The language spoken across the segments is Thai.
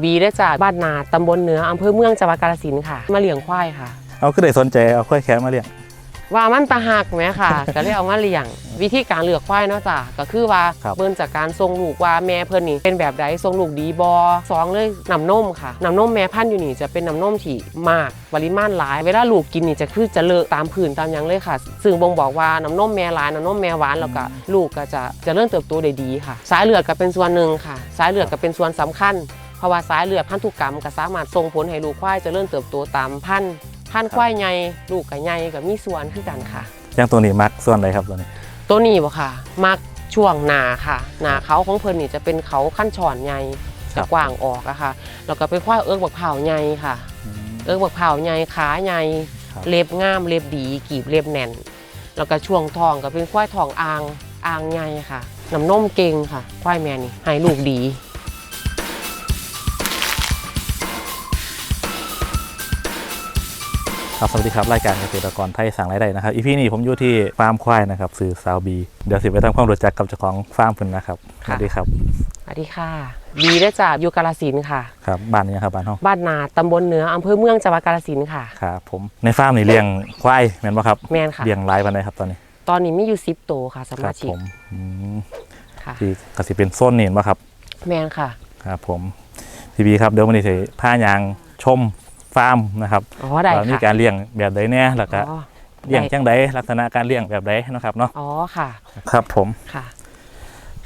บีได้จากบ้านนาตำบลเหนืออำเภอเมืองจังหวัดกาฬสินธุ์ค่ะ มาเลี้ยงควายค่ะ เอาก็ได้สนใจเอาควายแคะมาเลี้ยง ว่ามันตาหักไหมค่ะ ก็เลยเอามาเลี้ยง วิธีการเลือกควายเนาะจ้ะก็คือว่าครับเบิ่งจากการทรงลูกว่าแม่เพิ่นนี่เป็นแบบใดทรงลูกดีบอสองเลยน้ำนมค่ะน้ำนมแม่พันธุ์อยู่นี่จะเป็นน้ำนมที่มากปริมาณหลาย เวลาลูกกินนี่จะคือจะเลอะตามผื่นตามหยังเลยค่ะ ซึ่งบ่งบอกว่าน้ำนมแม่หลายน้ำนมแม่หวานแล้วก็ลูกก็จะเจะเริ่มเติบโตได้ดีค่ะ สายเลือดก็เป็นส่วนหนึ่งค่ะ สายเลือดก็เป็นส่วนสำคัญเพ ราะว่าสายเลือดพันธุกรรมก็สามารถส่งผลให้ลูกควายเจะเริ่มเติบโตตามพันธุ์พันธุ์ควายใหญ่ลูกก็ใหญ่ก็มีส่วนคือกันค่ะ อย่างตัวนี้มักส่วนใดครับตัวนี้ ตัวนี้บ่ค่ะ มักช่วงหนาค่ะ หนาเขาของเพิ่นนี่จะเป็นเขาขั้นช่อนใหญ่ครัจะบ กว้างออกอะค่ะแล้วก็เป็นควายเอิ้กบักเผาวใหญ่ค่ะ อืม เอิ้กบักเผาวใหญ่ขาใหญ่ครับ เล็บงามเล็บดีกีบเล็บแน่น แล้วก็ช่วงท้องก็เป็นควายท้องอ่างอ่างใหญ่ค่ะน้ำนมเก่งค่ะ ควายแม่นี่ให้ลูกดี ครับสวัสดีครับรายการเกษตรกรไทยสั่งรายได้นะครับอีพีนี้ผมอยู่ที่ฟาร์มควายนะครับสื่อซาวบีเดี๋ยวสิไปทำความรู้จักกับเจ้าของฟาร์มเพิ่นนะครับสค่ะ วัสดีครับสวัสดีค่ะ บีได้จากอยู่กาฬสินธุ์ค่ะ ครับบ้านนี้ครับบ้านห้องบ้านนาตำบลเหนืออำเภอเมืองจังหวัดกาฬสินธุ์ค่ะ ครับผมในฟาร์มนี่เลี้ยงควายแม่นบ่ครับแม่นค่ะ เลี้ยงหลายปานใดครับตอนนี้ตอนนี้มีอยู่10โตวค่ะสครัมาบชิกผมอืมค่ะ ที่กสิเป็นโซนนี่เห็นบ่ครับ แม่นค่ะ ครับผมพี่บีครับเดี๋ยววันนี้สิพายางชม ฟาร์มนะครับอ๋อได้ว่ามีค่ะการเลี้ยงแบบใดแน่แล้วก็อ๋อเลี้ยงได้จังใดลักษณะการเลี้ยงแบบใดนะครับเนาะอ๋อค่ะครับผมค่ะ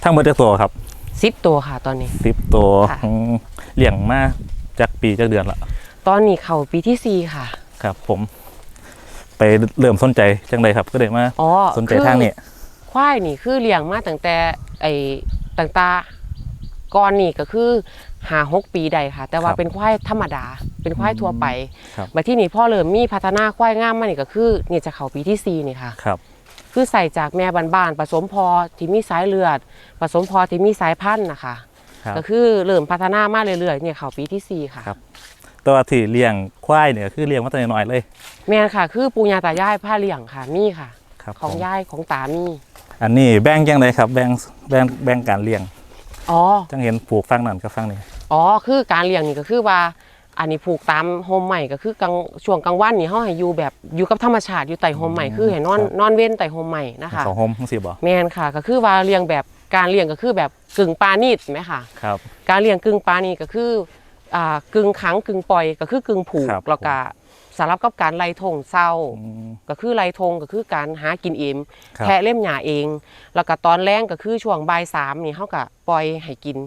ทั้งหมดจักตัวครับสิบตัวค่ะตอนนี้ สิบตัวค่ะ อืมเลี้ยงมาจากปีจากเดือนละตอนนี้เข้าปีที่สี่ค่ะครับ ผม ไปเริ่มสนใจจังใดครับก็เลยมาอ๋อสนใจคือทางนี้ควายนี่คือเลี้ยงมาตั้งแต่ไอ้ต่างตาก่อนนี่ก็คือหาหกปีใดค่ะ แต่ว่าเป็นควายธรรมดา เป็นควายทั่วไปครับมาที่นี่พ่อเริ่มมีพัฒนาควายงามมานี่ก็คือนี่จะเข้าปีที่สี่นี่ค่ะครับ คือใส่จากแม่บ้านๆผสมพอที่มีสายเลือดผสมพอที่มีสายพันธุ์นะคะ ครับ ก็คือเริ่มพัฒนามาเรื่อยๆเนี่ยเข้าปีที่สี่ค่ะ ครับ ตัวที่เลี้ยงควายเนี่ยคือเลี้ยงมาตั้งแต่น้อยเลย แม่นค่ะ คือปูญาตายายผ้าเลี้ยงค่ะมีค่ะ ครับของผมยายของตามีอันนี้แบ่งจังใดครับ แบ่งแบ่งแบ่งการเลี้ยง อ๋อ จังเห็นปลูกฟังนั่นกับฟังนี่ อ๋อ คือการเลี้ยงนี่ก็คือว่า อันนี้ผูกตามโฮมใหม่ก็คือกลางช่วงกลางวันนี่เฮาให้อยู่แบบอยู่กับธรรมชาติอยู่ใต้โฮมใหม่คือให้นอนนอนเว้นใต้โฮมใหม่นะคะสองโฮมทั้งสี่บ่แม่นค่ะ ก็คือว่าเลี้ยงแบบการเลี้ยงก็คือแบบกึ่งปานีดไหมค่ะครับการเลี้ยงกึ่งปานีดก็คืออ่ากึ่งขังกึ่งปล่อยก็คือกึ่งผูกครับแล้วก็สำหรับกับการไล่ทงเศร้าอืมก็คือไล่ทงก็คือการหากินเองครับแทะเล่มหญ้าเอง แล้วก็ตอนแรงก็คือช่วงบ่ายสามนี่เฮาก็ปล่อยให้กิน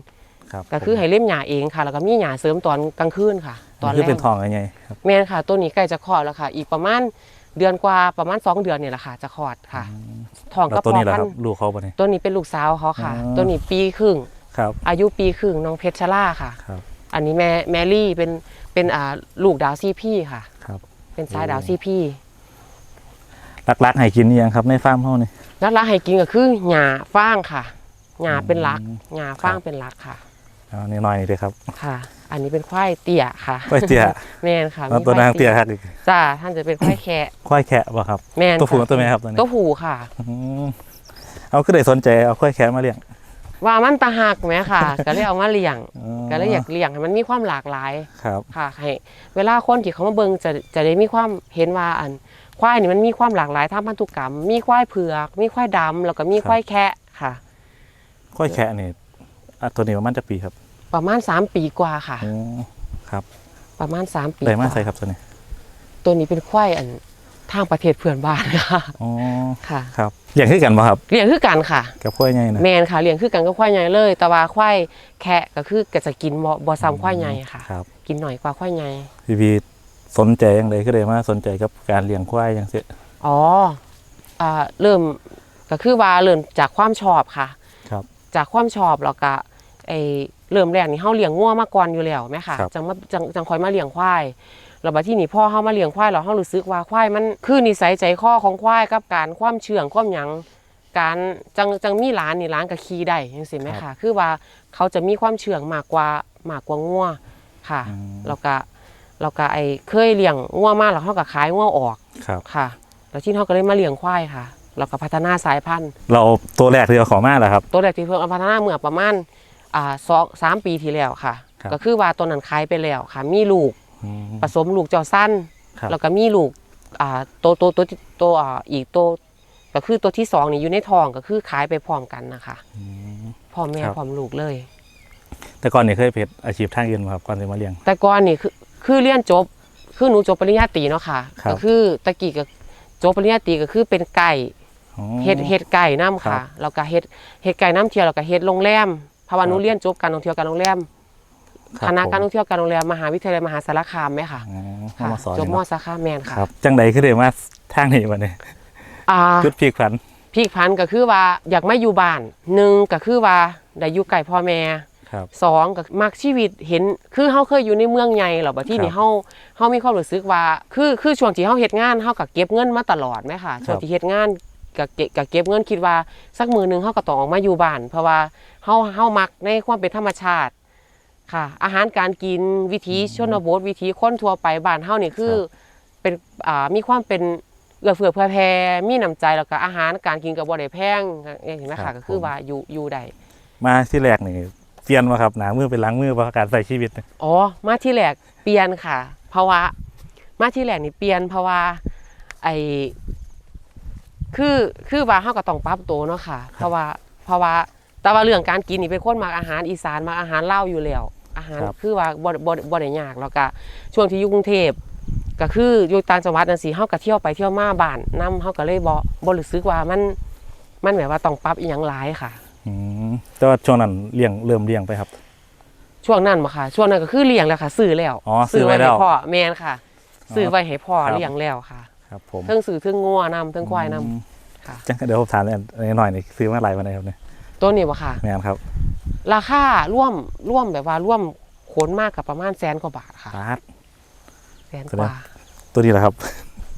ครับก็คือให้เล่มหญ้าเองค่ะ แล้วก็มีหญ้าเสริมตอนกลางคืนค่ะตตออนนแรคือกเป็นทองไงครับแม่นค่ะตัวนี้ใกล้จะคลอดแล้วค่ะ อีกประมาณเดือนกว่าประมาณ 2 เดือนเนี่ยแหละค่ะ จะคลอดค่ะทองแล้ก็วตัวพอนี้แหละพันครับลูกเขาปะเนี่ยตัวนี้เป็นลูกสาวเขาค่ะอ๋อตัวนี้ปีครึ่งครับอายุปีครึ่งน้องเพชรชล่าค่ะครับอันนี้แม่แมรี่เป็นเป็นอ่าลูกดาวซีพี่ค่ะครับเป็นสายดาวซีพี่หลักๆให้กินนี่ยังครับในฟาร์มเขานี่แล้วรักให้กินก็คือหญ้าฟางค่ะหญ้าเป็นหลักอืมหญ้าฟางครับเป็นหลักค่ะ เอานี่น้อยนี่เลยครับ ค่ะ อันนี้เป็นควายเตี้ยค่ะควายเตี้ย แม่นค่ะแล้วมีตัวนางเตี้ยครับอีกจ้าท่านจะเป็นควายแคะควายแคะป่ะครับแม่นตัวผู้ค่ะตัวแม่ครับตัวนี้ตัวผูค่ะอืมเอาก็ได้สนใจเอาควายแคะมาเลี้ยงว่ามันตาหักไหมค่ะ ก็เลยเอามาเลี้ยงอ๋อก็เลยอยากเลี้ยงให้มันมีความหลากหลายครับค่ะให้เวลาคนที่เขามาเบิ่งจะจะได้มีความเห็นว่าอันควายนี่มันมีความหลากหลายทางพันธุกรรม มีควายเผือก มีควายดำแล้วก็มีควายแคะค่ะควายแคะนี่ อะตัวนี้ประมาณจะปีครับประมาณ3ปีกว่าค่ะอ๋อครับประมาณ3ปีได้มากกว่ใส่ครับตัวนี้ตัวนี้เป็นควายอันทางประเทศเพื่อนบ้านค่ะอ๋อค่ะครับเลี้ยงขึ้นกันป่ะครับเลี้ยงคือกันค่ะ กับควายไงนะแมนค่ะเลี้ยงคือกันก็ควายใหญ่เลย แต่ว่าควายแคะก็คือก็จะกินบ่บ่ซ้ำควายใหญ่ค่ะ ครับกินหน่อยกว่าควายใหญ่พี่พีสนใจอยังไงก็เลยมาสนใจกับการเลี้ยงควายอย่างเสียอ๋ออ่าเริ่มก็คือว่าเริ่มจากความชอบค่ะ ครับ จากความชอบแล้วก็ ไอเริ่มแรกนี่เฮาเลี้ยงงัวมาก่อนอยู่แล้วแม่ค่ะครับ จังมาจังจังคอยมาเลี้ยงควายแล้วบัดที่นี่พ่อเฮามาเลี้ยงควายแล้วเฮารู้สึกว่าควายมันคือนิสัยใจคอของควายกับการความเชื่องความหยังการจังจังมีหลานนี่หลานก็ขี่ได้จังซี่แม่ค่ะ คือว่าเขาจะมีความเชื่องมากกว่ามากกว่างัวค่ะอืมแล้วก็แล้วก็ไอ้เคยเลี้ยงงัวมาแล้วเฮาก็ขายงัวออก ครับ ค่ะ แล้วที่เขาก็เลยมาเลี้ยงควายค่ะ แล้วก็พัฒนาสายพันธุ์ เราตัวแรกที่เราขอมาแหละครับ ตัวแรกที่เพิ่งเอาพัฒนาเมื่อประมาณ อ่าสองสามปีที่แล้วค่ะ ครับ ก็คือว่าตัวนั้นขายไปแล้วค่ะ มีลูกอืม ผสมลูกเจ้าสั้น ครับ แล้วก็มีลูกอ่าตัวตัวตัวที่ตัวอ่าอีกตัวก็คือตัวที่สองนี่อยู่ในท้องก็คือขายไปพร้อมกันนะคะอืม พ่อแม่ครับ พร้อมลูกเลย แต่ก่อนนี่เคยเป็นอาชีพทางอื่นมาครับก่อนจะมาเลี้ยง แต่ก่อนนี่คือคือเรียนจบคือหนูจบปริญญาตรีเนาะค่ะครับ ก็คือตะกี้ก็จบปริญญาตรีก็คือเป็นไก่อ๋อ เฮ็ดเฮ็ดไก่น้ำครัค่ะบ แล้วก็เฮ็ดเฮ็ดไก่น้ำเที่ยวแล้วก็เฮ็ดโรงแรม เพราะว่าหนูครับเรียนจบการท่องเที่ยวการโรงแรมรับคณะการผมท่องเที่ยวการโรงแรมมหาวิทยาลัยมหาสารคามไหมค่ะอ๋อค่ะมาสอนจบนี่มอเนาะสาขาแมนค่ะครับ จังใดคือได้มาทางนี้วันนี้อ่า จุดพลิกผัน พีกพันก็คือว่าอยากไม่อยู่บ้านหนึ่งก็คือว่าได้อยู่ไก่พ่อแม่ครับ สองก็มักชีวิตเห็นคือเฮาเคยอยู่ในเมืองใหญ่หรอบัดที่นี่ครับเฮาเฮามีความรู้สึกว่า คือคือช่วงที่เฮาเฮ็ดงานเฮาก็เก็บเงินมาตลอดไหมค่ะช่วงที่เฮ็ดงาน ก็เก็บก็เก็บเงินคิดว่าสักมือหนึงเฮาก็ต้องออกมาอยู่บ้าน เพราะว่าเฮาเฮามักในความเป็นธรรมชาติค่ะ อาหารการกินวิถีชนบทวิถีคนทั่วไปบ้านเฮานี่คือเป็นอ่ามีความเป็นเอื้อเฟื้อเผื่อแผ่มีน้ำใจแล้วก็อาหารการกินก็บ่ได้แพงเห็นไหมครัคะบก็คือผมว่าอยู่อยู่ได้มาที่แรกนี่เปลี่ยนมาครับหนามือเป็นหล้างมือเพราะการใส่ชีวิตเนี่ยอ๋อมาที่แรกเปลี่ยนค่ะ เพราะว่ามาที่แรกนี่เปลี่ยนเพราะว่าไอ คือคือว่าเฮาก็ต้องปรับตัวเนาะค่ะ เพราะว่าเพราะว่าแต่ว่าเรื่องการกินนี่เป็นคนมักอาหารอีสานมักอาหารลาวอยู่แล้ว อาหารคือว่าบ่บ่บ่ได้ยากแล้วก็ช่วงที่อยู่กรุงเทพก็คืออยู่ต่างจังหวัดจังซี่เฮาก็เที่ยวไปเที่ยวมาบ้านนํเฮาก็เลยบ่บ่รู้สึกว่ามันมันแบบว่าต้องปรับอีหยังหลายค่ะ อืมแต่ว่าช่วงนั้นเลี้ยงเริ่มเลี้ยงไปครับ ช่วงนั้นบ่ค่ะ ช่วงนั้นก็คือเลี้ยงแล้วค่ะซื้อแล้วอ๋อซื้อไว้แล้วให้พ่อแม่นค่ะซื้อไว้ให้พ่อครับ เลี้ยงแล้วค่ะ ครับผมเทิงซื้อเทิงงัวนำเทิงควายนำอืมค่ะ จังเดี๋ยวผมถามเลยหน่อยนี่ซื้อมาหลายวันไหนครับเนี่ยตัวนี้บ่ค่ะแม่นครับ ราคาร่วมร่วมแบบว่าร่วมขนมากกับประมาณแสนกว่าบาทค่ะบาทแสนกว่า ตัวนี้แหละครับ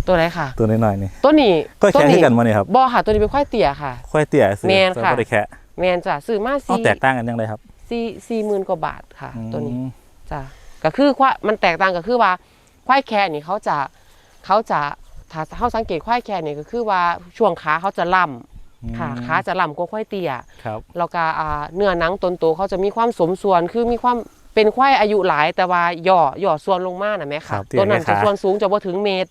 ตัวไหนค่ะ ตัวน้อยๆนี่ตัวนี้ก็ตัวแค่ที่กันมาเนี่ยครับบ่ค่ะ ตัวนี้เป็นควายเตี่ยค่ะค่อยเตี้ยซื้อแม่นแต่ค่ะบ่ได้แค่แมนจ้ะซื้อมาเอาสี่แตกต่างกันยังไงครับสี่สี่หมื่นกว่าบาทค่ะ ตัวนี้อืมจ้ะก็คือควายมันแตกต่างก็คือว่าควายแค่นี่เขาจะเขาจะ ถ้าเขาสังเกตควายแค่นี่ก็คือว่าช่วงขาเขาจะล่ำค่ะขาจะล่ำกว่าควายเตี่ยครับแล้วก็อ่าเนื้อหนังตนโตเขาจะมีความสมส่วนคือมีความเป็นควายอายุหลายแต่ว่าย่อย่อส่วนลงมาน่ะแม่ครัค่ะบเตี้ยตัวนั้นแค่จะขาส่วนสูงจะบ่ถึงเมตร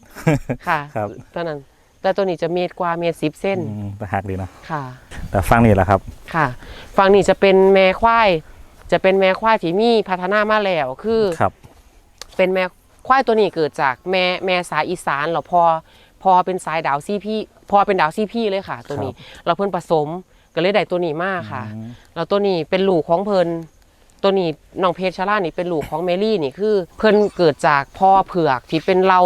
ค่ะครับตัวนั้น แต่ตัวนี้จะเมตรกว่าเมตรสิบเส้นอืมแต่หักดีนะค่ะ แต่ฟังนี่แหละครับค่ะฝั่งนี้จะเป็นแม่ควายจะเป็นแม่ควายที่มีพัฒนามาแล้วคือครับเป็นแม่ ควายตัวนี้เกิดจากแม่แม่สายอีสานแล้วพอพอเป็นสายดาวซีพี่พอเป็นดาวซีพี่เลยค่ะ ตัวนี้เราเพิ่นผสมก็เลยได้ตัวนี้มาค่ะอืมแล้วตัวนี้เป็นลูกของเพิ่นตัวนี้น้องเพชรชรานี่เป็นลูกของเมลี่นี่คือ เพิ่นเกิดจากพ่อเผือกที่เป็นเรา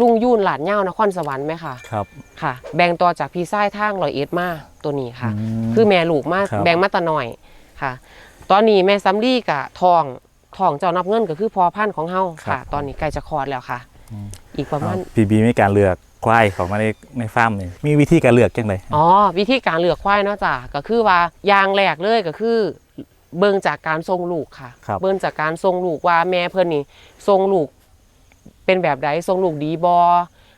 ลุงยุ่นหลานเง่านครสวรรค์ไหมค่ะครับค่ะ แบ่งต่อจากพี่ชายทางลอยเอ็ดมาตัวนี้ค่ะอืมคือแม่ลูกมาครับแบ่งมาแตะหน่อยค่ะ ตอนนี้แม่ซัมลี่กะทอง ทองเจ้านับเงินก็คือพอพันธุ์ของเฮาค่ะ ตอนนี้ใกล้จะคลอดแล้วค่ะ อีกประมาณพีบีมีการเลือกควายเขามาในในฟาร์มนี่มีวิธีการเลือกจังไดอ๋อวิธีการเลือกควายเนาะจ้ะก็คือว่าอย่างแรกเลยก็คือ เบิ่งจากการทรงลูกค่ะครับเบิ่งจากการทรงลูกว่าแม่เพิ่นนี่ทรงลูกเป็นแบบใดทรงลูกดีบอ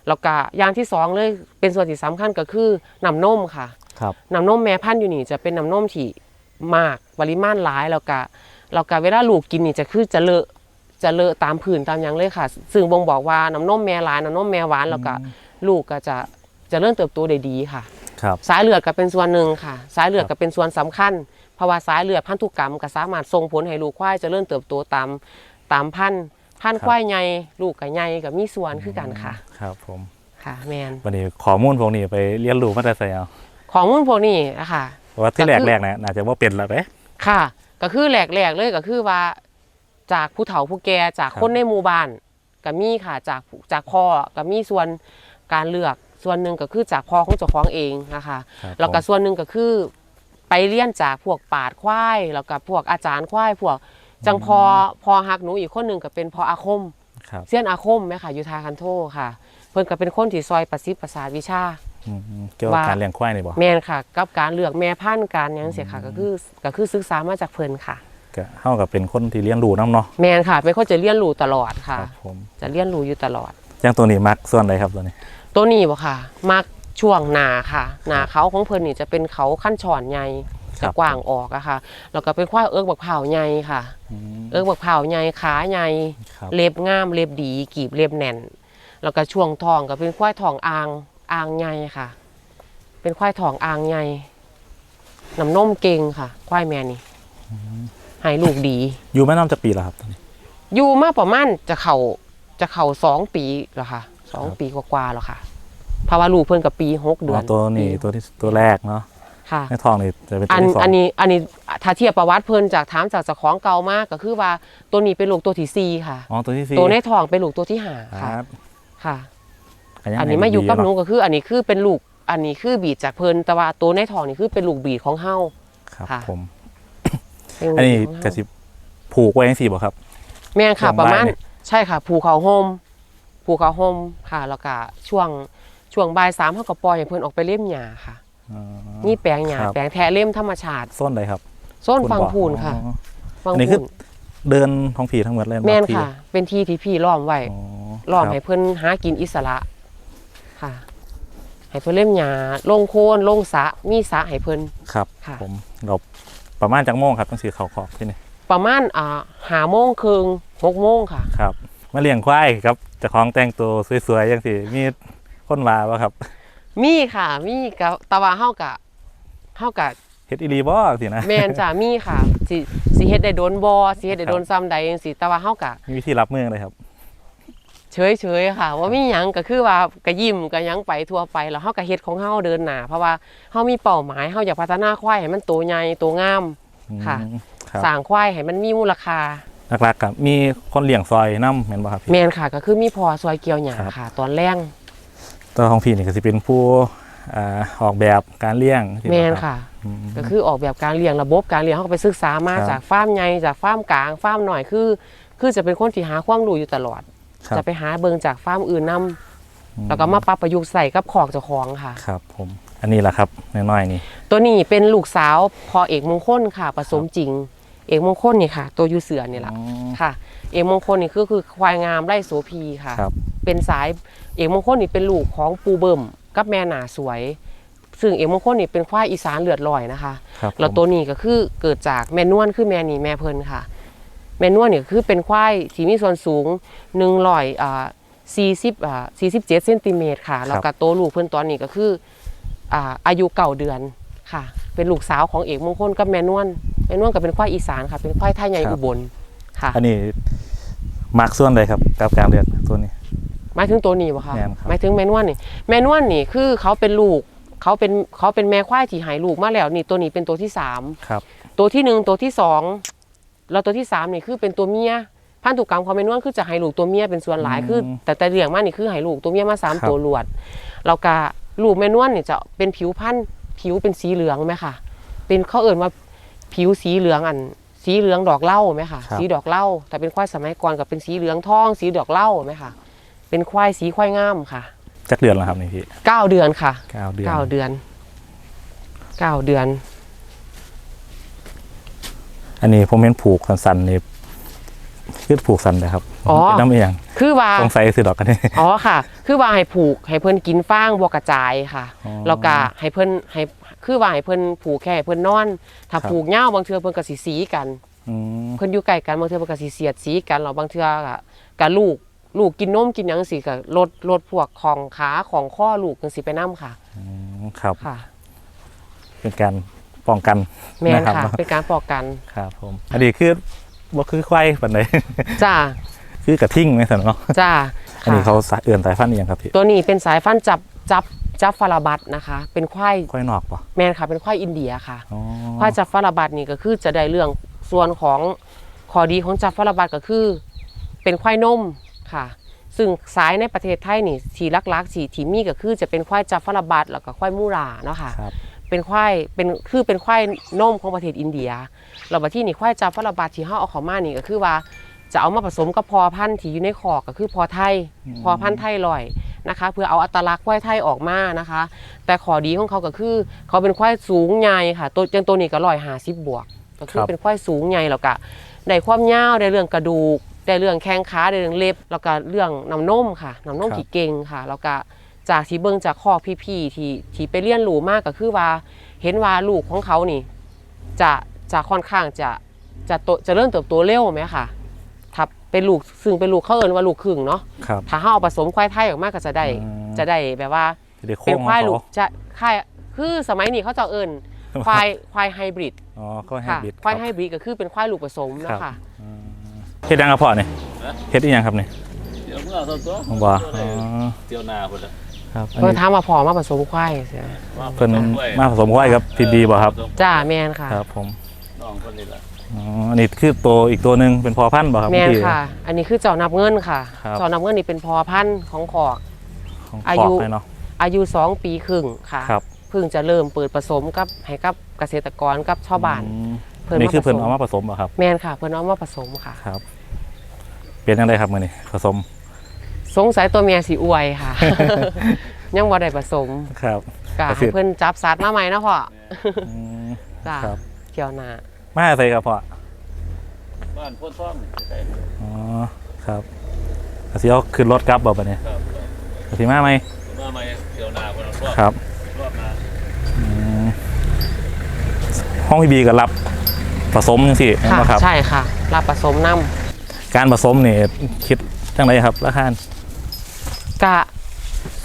แล้วก็อย่างที่สองเลยเป็นส่วนที่สำคัญก็คือน้ำนมค่ะครับน้ำนมแม่พันธุ์อยู่นี่จะเป็นน้ำนมที่มากปริมาณหลายแล้วก็ แล้วก็เวลาลูกกินนี่จะคือจะเลอะจะเลอะตามผื่นตามหยังเลยค่ะ ซึ่งบ่งบอกว่าน้ำนมแม่หลายน้ำนมแม่หวานแล้วก็ลูกก็จะจะเริ่มเติบโตได้ดีค่ะ ครับ สายเลือดก็เป็นส่วนหนึ่งค่ะ สายเลือดก็เป็นส่วนสำคัญ เพราะว่าสายเลือดพันธุกรรมก็สามารถส่งผลให้ลูกควายเจะเริ่มเติบโตตามตามพันธุ์พันธุ์ควายใหญ่ลูกกับใหญ่ก็มีส่วนคือกันค่ะครับผมค่ะแมนวันนี้ข้อมูลพวกนี้ไปเรียนรู้มาแต่ไสเอาของมุ่นพวกนี้นะคะ เพราะว่าที่ก็คือแรกๆนะน่าจะว่าเป็นแล้วเด้ค่ะ ก็คือแหลกๆเลยก็คือว่า จากผู้เฒ่าผู้แก่จากครับคนในหมู่บ้านก็มีค่ะจากจากพ่อก็มีส่วนการเลือกส่วนหนึ่งก็คือจากพ่อของเจ้าของเองนะคะครับแล้วก็ผมส่วนหนึ่งก็คือไปเรียนจากพวกปาดควายแล้วก็พวกอาจารย์ควายพวกจังพอพอฮักหนูอีกคนหนึ่งก็เป็นพออาคมครับเซียนอาคมไหมค่ะยูทาคันโทค่ะ เพิ่นก็เป็นคนที่ซอยประสิทธิ์ประสาทวิชาอืม เกี่ยวกับว่าการเลี้ยงควายนี่บ่แมนค่ะ กับการเลือกแม่พันธุ์การหยังเสียค่ะ ก็คือก็คือศึกษามาจากเพิ่นค่ะ ก็เฮากับเป็นคนที่เลี้ยงดูน้ำเนาะแมนค่ะเป็นคนจะเรียนรู้ตลอดค่ะ ครับผมจะเรียนรู้อยู่ตลอด อย่างตัวนี้มักส่วนใดครับตัวนี้ ตัวนี้บ่ค่ะ มักช่วงหนาค่ะ หนาเขาของเพิ่นนี่จะเป็นเขาขั้นช่อนใหญ่ครัจะบ กว้างออกอะค่ะ แล้วก็เป็นควายเอิกบักเผาวใหญ่ค่ะ อืมเอิกบักเผาวใหญ่ขาใหญ่ ครับ เล็บงามเล็บดีกีบเล็บแน่น แล้วก็ช่วงทองก็เป็นควายทองอ่าง อ่างใหญ่ค่ะ เป็นควายทองอ่างใหญ่น้ำนมเก่งค่ะ ควายแม่นี่ให้ลูกดี อยู่แม่น้ำจะปีแล้วครับตอนนี้ อยู่มาประมาณจะเข่าจะเข่าสองปีแล้วค่ะสองครับปีกว่าๆแล้วค่ะเพราะว่าลูกเพิ่นกับปีหกเดือ๋ออนตัวนี้ปีตัวที่ตัวแรกเนาะค่ะในทองนี่จะเป็นตัอัวนที่สองอันนี้อันนี้ถ้าเทียบประวัติเพิ่นจากถามจากเจ้าของเก่ามากก็คือว่าตัวนี้เป็นลูกตัวที่สี่ค่ะอ๋อตัวที่สี่ตัวในท้องเป็นลูกตัวที่ห้าคค่ะรับค่ะก็ยัง อันนี้ให้มาอยู่กับหนูดีเาะก็คือ อันนี้คือเป็นลูกอันนี้คือบีดจากเพิ่นแต่ว่าตัวในท้องนี่คือเป็นลูกบีดของเฮาครับค่ะผมเป็ลูกอันนี้ของกระเฮาสิบผูกไว้ยังสี่บ่ครับ แม่นค่ะลงประมาณไว้เนี่ยใช่ค่ะภูเขาโฮมภูเขาโฮมค่ะ แล้วก็ช่วงช่วงบ่ายสามเขาก็ปล่อยให้เพิ่นออกไปเล่มหญ้าค่ะอ๋อนี่แปลงหญ้าครับแปลงแท้เล่มธรรมชาติส้นใดครับโซนคุณฟังบอกพูนค่ะอ๋อฟังอันนี้คืพูอนเดินท้องผีทั้งหมดเลยแม่นพี่ค่ะ เป็นที่ที่พี่ล้อมไว้อ๋อล้อมครับให้เพิ่นหากินอิสระ ค่ะ ให้เพิ่นเล่มหญ้าลงโคนลงสระมีสระให้เพิ่น ครับ ค่ะ ผมเราประมาณจังโมงครับต้องสีเขาขอบที่นี่ประมาณอ่าหาโมงครึ่งหกโมงค่ะ ครับมาเลี้ยงควายครับเจะคล้าของแต่งตัวสวยๆอย่างสิมีคนมาบ่ครับมีค่ะ มีกะตะวาเฮากะเฮากะเฮ็ดอีหลีบ่สินะ แม่นจ้ามีค่ะสิสิเฮ็ดได้โดนบ่สิเฮ็ดได้โดนซ้ำใดจังซี่แต่ว่าเฮากะ มีวิธีรับมือเลยครับ เฉยๆค่ะ ว่ามีหยังก็คือว่าก็ยิ้มก็หยังไปทั่วไปแล้วเฮาก็เฮ็ดของเฮาเดินหน้าเพราะว่าเฮามีเป้าหมายเฮาอยากพัฒนาควายให้มันโตใหญ่โตงามค่ะอืมครับสร้างควายให้มันมีมูลค่าหลักๆกับมีคนเลี้ยงซอยน้ำเห็นบ่ครับพี่ แม่นค่ะ ก็คือมีพอซอยเกี่ยวหญ้าครับ ค่ะ ตอนแรงตัวของพี่นี่ก็สิเป็นผู้อ่าออกแบบการเลี้ยงสิแม่นรับค่ะ อืม ก็คือออกแบบการเลี้ยงระบบการเลี้ยงเขาก็ไปศึกษามาครับ จากฟาร์มใหญ่จากฟาร์มกลางฟาร์มหน่อยคือ คือจะเป็นคนที่หาความรู้อยู่ตลอด ครับ จะไปหาเบิงจากฟาร์มอื่นนํอืแล้วก็มาปรับประยุกต์ใส่กับของเจ้าของค่ะ ครับผมอันนี้แหละครับน้อยๆนี่ ตัวนี้เป็นลูกสาวพอเอกมงคลค่ะผสมจริง เอกมงคลนี่ค่ะ ตัวอยูเสือนี่แหละอ๋อค่ะ เอกมงคลนี่คือคือควายงามไร่โสพีค่ะ ครับ เป็นสายเอกมงคลนี่เป็นลูกของปูเบิ่มกับแม่หนาสวย ซึ่งเอกมงคลนี่เป็นควายอีสานเลือดลอยนะคะ ครับแล้วผมตัวนี้ก็คือเกิดจากแม่นวลคือแม่นี่แม่เพิ่นค่ะ แม่นวลเนี่ยคือเป็นควายที่มีส่วนสูง1นึ่งร้อยอ่าสี่สิบอ่าสี่สิบเจ็ดเซนติเมตรค่ะ แล้วก็โตวลูกเพิ่นตอนนี้ก็คืออ่าอายุเก่าเดือนค่ะ เป็นลูกสาวของเอกมงคลกับแม่นวลแม่นวลก็เป็นควายอีสานค่ะ เป็นควายไทยใหญ่อุบลค่ะอันนี้มักส่วนใดครับกับการเลี้ยงตัวนี้ หมายถึงตัวนี้บ่คะแม่นครับ หมายถึงแม่นวลนี่แม่นวลนี่คือเขาเป็นลูกเขาเป็นเขาเป็นแม่ควายที่ใหายลูกมาแล้วนี่ตัวนี้เป็นตัวที่สาม ครับ ตัวที่หนึ่งตัวที่สอง แล้วตัวที่สามนี่คือเป็นตัวเมียพันธุกรรมความเป็นนวลคือจะให้ลูกตัวเมียเป็นส่วนหลายอืมคือ แต่แต่เลี้ยงมานี่คือให้ลูกตัวเมียมาสามครับตัวลวดแล้วก็ลูกแม่นวลนี่จะเป็นผิวพันธุ์ผิวเป็นสีเหลืองไหมค่ะเป็นเขาเอ่นว่าผิวสีเหลืองอันสีเหลืองดอกเหล้าไหมค่ะครับสีดอกเหล้าแต่เป็นควายสมัยก่อนกับเป็นสีเหลืองทอง สีดอกเหล้าไหมค่ะ เป็นควายสีควายงามค่ะจักเดือนแล้วครับนี่พี่เก้าเดือนค่ะเก้าเดือนเก้าเดือนเก้าเดือน อันนี้ผมเห็นผูกสันๆนี่คือผูกสันเลยครับอ๋อ เป็นน้ำเอียงคือว่า สงสัยสิดอกกันนี่ อ๋อค่ะ คือว่าให้ผูกให้เพิ่นกินฟางบวกกระจายค่ะ อ๋อแล้วก็ให้เพิ่นให้คือว่าให้เพิ่นผูกแค่ให้เพิ่นนอน ถ้าครับ ผูกเหย้าบางเทื่อเพิ่นก็สิสีกัน อืมเพิ่นอยู่ใกล้กันบางเทื่อเพิ่นก็สิเสียดสีกันแล้วบางเทื่อก็ก็ลูกลูกกินนมกินหยังสิก็ลดลดพวกของขาของข้อลูกจังสิไปนํค่ะอืมครับ ค่ะ เป็นการ ป้องกันแม่นนะครับค่ะ เป็นการป้องกันครับผมอันนี้คือบ่คือควายปานใดจ้าคือกระทิ่งไหมสันเนาะจ้าอันนี้เขาสะเอื่นสายฟันธุ์อหย่างครับพี่ตัวนี้เป็นสายฟันจับจับจับฟาราบัตนะคะ เป็นควายควายนอกปะแม่นค่ะ เป็นควายอินเดียค่ะอ๋อควายจับฟาราบัตนี่ก็คือจะได้เรื่องส่วนของข้อดีของจับฟาราบัตก็คือ เป็นควายนมค่ะ ซึ่งสายในประเทศไทยนี่ทีลักๆสีทีมีก็คือจะเป็นควายจับฟาราบัตแล้วก็ควายมูราเนาะค่ะครับ เป็นควายเป็นคือเป็นควายนมของประเทศอินเดียเราบัดที่นี่ควายจับฟาราบัตที่เฮาเอาเข้ามานี่ก็คือว่าจะเอามาผสมกับพอพันธุ์ที่อยู่ในคอกก็คือพอไทยพอพันธุ์ไทยลอยนะคะ เพื่อเอาอัตลักษณ์ควายไทยออกมานะคะ แต่ขอดีของเขาก็คือ เขาเป็นควายสูงใหญ่ค่ะตัวจนตัวนี้ก็ร้อยหาสิบบวก ก็คือเป็นควายสูงใหญ่แล้วก็ได้ความยาวได้เรื่องกระดูกได้เรื่องแข้งขาได้เรื่องเล็บ แล้วก็เรื่องน้ำนมค่ะน้ำนมที่เก่งค่ะแล้วก็ จากที่เบิ่งจากข้อพี่ๆที่ที่ไปเรียนรู้มากก็คือว่า เห็นว่าลูกของเขานี่ จะจะค่อนข้างจะจะโตจะเริ่มเติบโตเร็วไหมค่ะถ้าเป็นลูกซึ่งเป็นลูกเขาเอินว่าลูกครึ่งเนาะครับถ้าเฮาเอาผสมควายไทยออกมาก็จะได้อืม จะได้แบบว่า จะได้โค้เป็นงควายของลูเขากจะควายคือสมัยนี้เขาจะเอินควายควายไฮบริดอ๋อก็ให้ค่ะบิดควายครับไฮบริดก็คือเป็นควายลูกผสมนะครัคะบอืมเฮ็ดยังครับพ่อนี่เฮ็ดอีหยังครับนี่เดี๋ยวเมื่อตัวตัวผมว่าอ๋อเที่ยวนาคนละ ครับอันเพิ่นนี้ถามมาพอมาผสมควายเสียเพิ่นมาผสมควายกับพีบีบ่ครับจ้าแมนค่ะ ครับผมน้องคนนี้ละอ๋ออันนี้คือตัวอีกตัวหนึ่งเป็นพอพันธุ์บ่ครับแมนพี่ ค่ะ อันนี้คือเจ้านับเงินค่ะครับ เจ้านับเงินนี่เป็นพอพันธุ์ของขอก ของอาขอยุกเลยเนาะ อายุ 2 ปีครึ่งค่ะครับ เพิ่งจะเริ่มเปิดผสมกับให้กับเกษตรกรกับชาวบ้าน อืมเพิ่นนี่คือมาผสมเพิ่นเอามาผสมบ่ครับแมนค่ะ เพิ่นเอามาผสมค่ะ ครับ เปลี่ยนยังไงครับมื้อนี้ผสม สงสัยตัวเมียสีอวยค่ะ ยังบ่ได้ผสมครับกะเกษให้ตรเพิ่นจับสัตว์มาใหม่นะพ่ออืมจ้าครับ เกี่ยวหน้ามาใส่ครับพ่อบ้านพ่นซ่อมใกล้อ๋อครับก็สิเอาขึ้นรถกลับบ่บัดนี้ๆครับก็สิมาไหมมาใหม่เที่ยวนาคนละรอบครับรอบนาอืมห้องพีบีก็รับผสมจังซี่ค่ะบ่ครับ ใช่ค่ะ รับผสมน้การผสมนี่คิดจังไดครับราคาำ กะ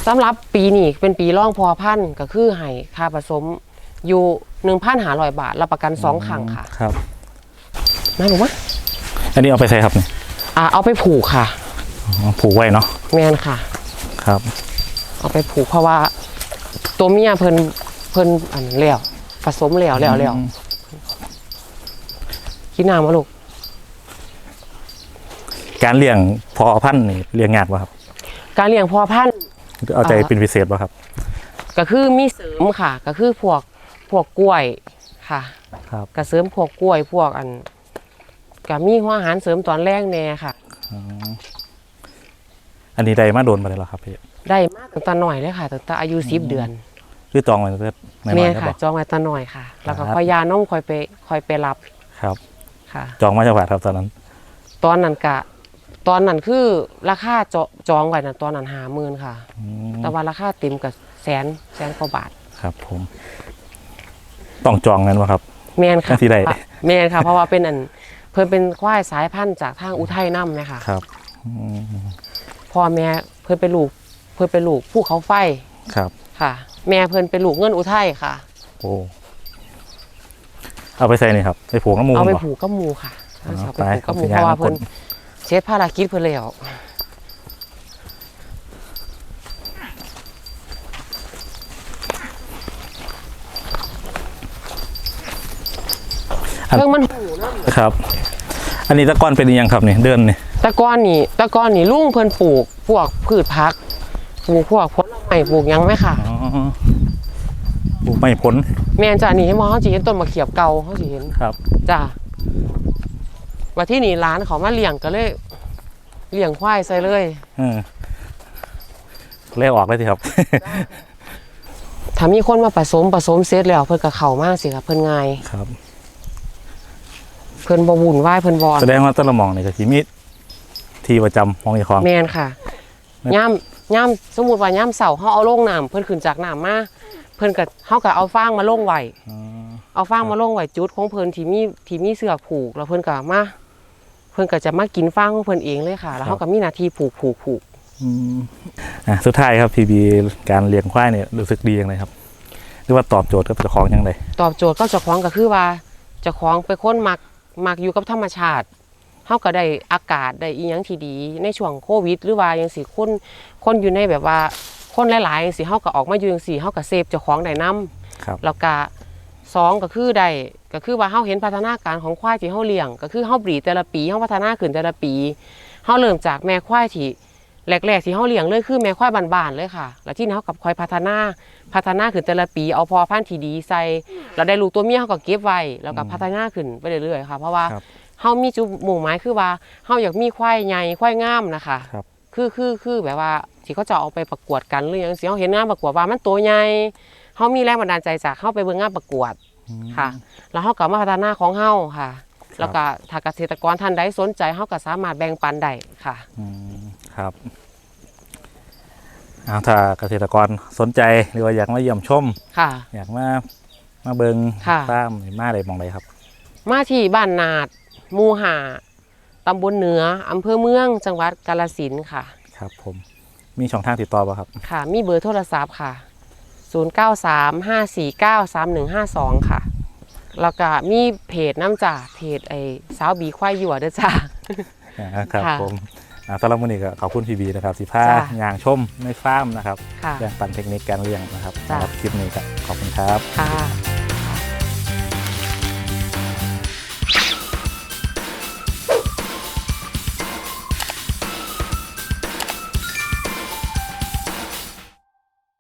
สำหรับปีนี้เป็นปีร่องพอพันธุ์ก็คือให้ค่าผสมอยู่1,500บาทรับประกัน2ครั้งค่ะครับนายบอกว่าอันนี้เอาไปใส่ครับนี่อ่าเอาไปผูกค่ะอ๋อผูกไว้เนาะแมนค่ะ ครับ เอาไปผูกเพราะว่า ตัวเมียเพิ่นเพิ่นอันแล้วผสมแล้วแล้วแล้วกินน้ำมาลูกการเลี้ยงพอพันธุ์นี่เลี้ยงยากป่ะครับ การเลี้ยงพอพันธุ์เอาใจอ่าเป็นพิเศษป่ะครับ ก็คือมีเสริมค่ะ ก็คือพวกพวกกล้วยค่ะครับก็เสริมพวกกล้วยพวกอันก็มีหัวอาหารเสริมตอนแรกแน่ค่ะ อันนี้ได้มาโดนมาเลยเหรอครับพี่ได้มากตั้งแต่หน่อยเลยค่ะตั้งแต่อายุสิบเดือนคือจองไว้ตั้งแต่ในแม่วันครับค่ะบอกจองไว้ตั้งหน่อยค่ะ แล้วก็ครับคอยยาน้องคอยไปคอยไปรับครับ ค่ะ จองมาจากบาทครับตอนนั้น ตอนนั้นกะ ตอนนั้นคือราคาจอจองไว้นะตอนนั้นหาหมื่นค่ะ อืมแต่ว่าราคาเต็มกับแสนแสนกว่าบาทครับผม ต้องจองกันป่ะครับ แมนค่ะจังสิได้ แมนค่ะ เพราะว่าเป็นอันเพิ่นเป็นควายสายพันธุ์จากทางอุทัยน้ำไหมคะครับอืมพ่อแม่เพิ่นเป็นลูกเพิ่นเป็นลูกภูเขาไฟครับ ค่ะ แม่เพิ่นเป็นลูกเงินอุทัยค่ะ โอ้เอาไปใส่นี่ครับไปผูกน้ำมูลเอาไปบ่ ผูกกับหมูค่ะอ๋อเอาไปไปผูกกับหมูเอาไปเพราะว่าย่างเพิ่นคน เช็ดภารกิจเพิ่นแล้วอันเครื่องมันหูนะครับ อันนี้ตะกอนเป็นอิหยังครับนี่เดินนี่แตะก้อนนี่แตะก้อนนี่ลุงเพิ่นปลูกพวกพืชผักปลูกพวกผลไม้ปลูกหยังไหมค่ะ อ๋อปลูกไม่ผลแม่นจ้ะนี่เห็นบ่เฮาสิเห็นต้นมะเขียบเก่าเฮาสิเห็นครับ จ้ะ ว่าที่นี่ร้านเขามาเลี้ยงก็เลยเลี้ยงควายใส่เลยเออเล่ออกเลยสิครับ ถ้ามีคนมาผสมผสมเสร็จแล้วเพิ่นก็เข้ามาสิครับเพิ่นง่ายครับ เพิ่นบ่วุ่นวายเพิ่นบ่แสดงว่าต้นละหมองนี่ก็สิมีที่ประจำของเจ้าของ แม่นค่ะย่ามย่ามสมมุติว่าย่ามเสาเฮาเอาลงน้ำเพิ่นขึ้นจากน้ำมาเพิ่นก็เฮาก็เอาฟางมาลงไว้อ๋อเอาฟางมาลงไว้จุดของเพิ่นที่มีที่มีเสือกผูกแล้วเพิ่นก็มาเพิ่นก็จะมากินฟางของเพิ่นเองเลยค่ะ แล้วเฮาก็มีหน้าที่ผูกผูกผูกอืมอะสุดท้ายครับพีบีการเลี้ยงควายเนี่ยรู้สึกดีอย่างไรครับหรือว่าตอบโจทย์กับเจ้าของอย่างไรตอบโจทย์ก็เจ้าของก็คือว่าเจ้าของเป็นคนมักมักอยู่กับธรรมชาติเฮาก็ได้อากาศได้อีหยังที่ดี ในช่วงโควิด หรือว่าจังซี่คนคนอยู่ในแบบว่าคนหลายๆจังซี่เฮาก็ออกมาอยู่จังซี่เฮาก็เซฟเจ้าของได้นํครับแล้วก็ สองก็คือได้ก็คือว่าเฮาเห็นพัฒนาการของควายที่เฮาเลี้ยง ก็คือเฮาบรีดแต่ละปีเฮาพัฒนาขึ้นแต่ละปีเฮาเริ่มจากแม่ควายที่แรกๆที่เฮาเลี้ยงเลยคือแม่ควายบ้านๆเลยค่ะ แล้วที่นี่เฮากับคอยพัฒนาพัฒนาขึ้นแต่ละปีเอาพอพันธุ์ที่ดีใส่แล้วได้ลูกตัวเมียเฮาก็เก็บไว้แล้วก็พัฒนาขึ้นไปเรื่อยๆค่ะเพราะว่าครับ เฮามีจุดมุ่งหมายคือว่าเฮาอยากมีควายใหญ่ควายงามนะคะ ครับ คือคือคือแบบว่าที่เขาจะเอาไปประกวดกันหรือหยังสิเฮาเห็นงานประกวดว่ามันตัวใหญ่ เฮามีแรงบันดาลใจจากเฮาไปเบิ่งงานประกวดค่ะ แล้วเฮาก็มาพัฒนาของเฮาค่ะ แล้วก็ถ้าเกษตรกรท่านใดสนใจเฮาก็สามารถแบ่งปันได้ค่ะอืมครับเอาถ้าเกษตรกรสนใจหรือว่าอยากมาเยี่ยมชมค่ะ อยากมามาเบิงค่ะฟาร์มนี่มาได้หมองใดครับ มาที่บ้านนาดหมู่หาตำบลเหนืออำเภอเมืองจังหวัดกาฬสินธุ์ค่ะ ครับผมมีช่องทางติดต่อป่ะครับ ค่ะ มีเบอร์โทรศัพท์ค่ะ 0935493152 ค่ะ แล้วก็มีเพจน้ำจ่าเพจไอ้สาวบีควายหยวดเด้อจ้าอ่าครับค่ะผมอ่าสำหรับวันนี้ก็ขอบคุณพี่บีนะครับสิพาจ้ะย่างชมในฟาร์มนะครับค่ะ แบ่งปันเทคนิคการเลี้ยงนะครับจ้ะ สำหรับคลิปนี้ก็ขอบคุณครับ ค่ะ